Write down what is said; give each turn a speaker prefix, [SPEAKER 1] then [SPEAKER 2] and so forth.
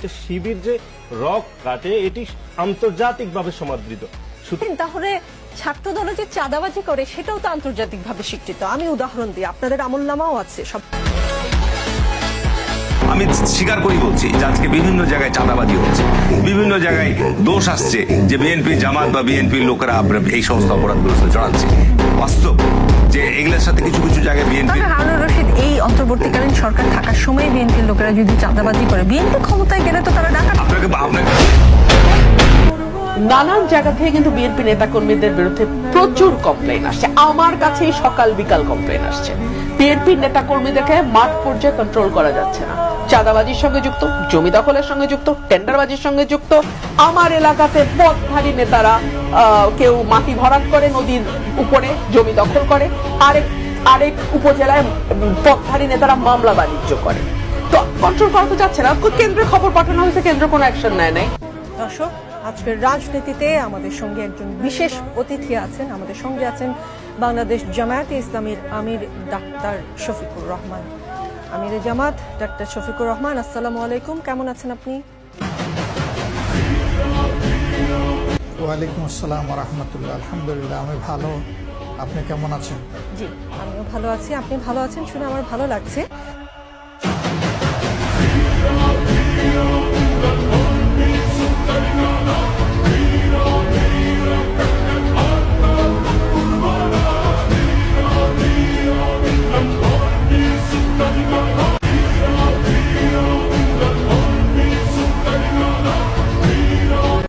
[SPEAKER 1] হচ্ছে শিবির যে রক কাটে এটি আন্তর্জাতিকভাবে সমাদৃত।
[SPEAKER 2] তাহলে ছাত্র দলে যে চাঁদাবাজি করে সেটাও তো আন্তর্জাতিকভাবে স্বীকৃত আমি উদাহরণ দিই আপনাদের আমল নামাও আছে সব
[SPEAKER 3] আমি স্বীকার করি বলছি যে আজকে বিভিন্ন জায়গায় চাঁদাবাজি হচ্ছে। বিভিন্ন জায়গায় দোষ আসছে যে বিএনপি জামাত বা বিএনপির লোকেরা এই সমস্ত অপরাধগুলো জড়াচ্ছে বাস্তব যে এগুলোর সাথে কিছু কিছু জায়গায় বিএনপি
[SPEAKER 2] অন্তর্বর্তীকালীন সরকার থাকার সময় বিএনপির লোকেরা যদি চাঁদাবাজি করে বিএনপি ক্ষমতায় গেলে তো তারা ডাকা
[SPEAKER 3] আপনাকে আপনাকে
[SPEAKER 4] নানান জায়গা থেকে কিন্তু বিএনপি নেতাকর্মীদের বিরুদ্ধে প্রচুর কমপ্লেন আসছে। আমার কাছেই সকাল বিকাল কমপ্লেন আসছে। বিএনপি নেতাকর্মীদেরকে মাঠ পর্যায়ে কন্ট্রোল করা যাচ্ছে না। চাঁদাবাজির সঙ্গে যুক্ত জমি দখলের সঙ্গে যুক্ত টেন্ডারবাজির সঙ্গে যুক্ত আমার এলাকাতে পথধারী নেতারা আহ, কেউ মাটি ভরাট করে নদীর উপরে জমি দখল করে। আরেক আরেক উপজেলায় পথধারী নেতারা মামলা বাণিজ্য করে। তো কন্ট্রোল করা তো যাচ্ছে না। কেন্দ্রে খবর পাঠানো হয়েছে কেন্দ্র কোনো অ্যাকশন নেয় নাই।
[SPEAKER 2] দর্শক আজকের রাজনীতিতে আমাদের সঙ্গে একজন বিশেষ অতিথি আছেন। আমাদের সঙ্গে আছেন বাংলাদেশ জামায়াতে ইসলামীর আমির ডাক্তার শফিকুর রহমান। আমির জামাত ডাক্তার শফিকুর রহমান আসসালামু আলাইকুম। কেমন আছেন আপনি?
[SPEAKER 5] ওয়ালাইকুম আসসালাম রহমতুল্লাহ। আলহামদুলিল্লাহ আমি ভালো। আপনি কেমন আছেন?
[SPEAKER 2] জি আমিও ভালো আছি। আপনি ভালো আছেন? শুনে আমার ভালো লাগছে।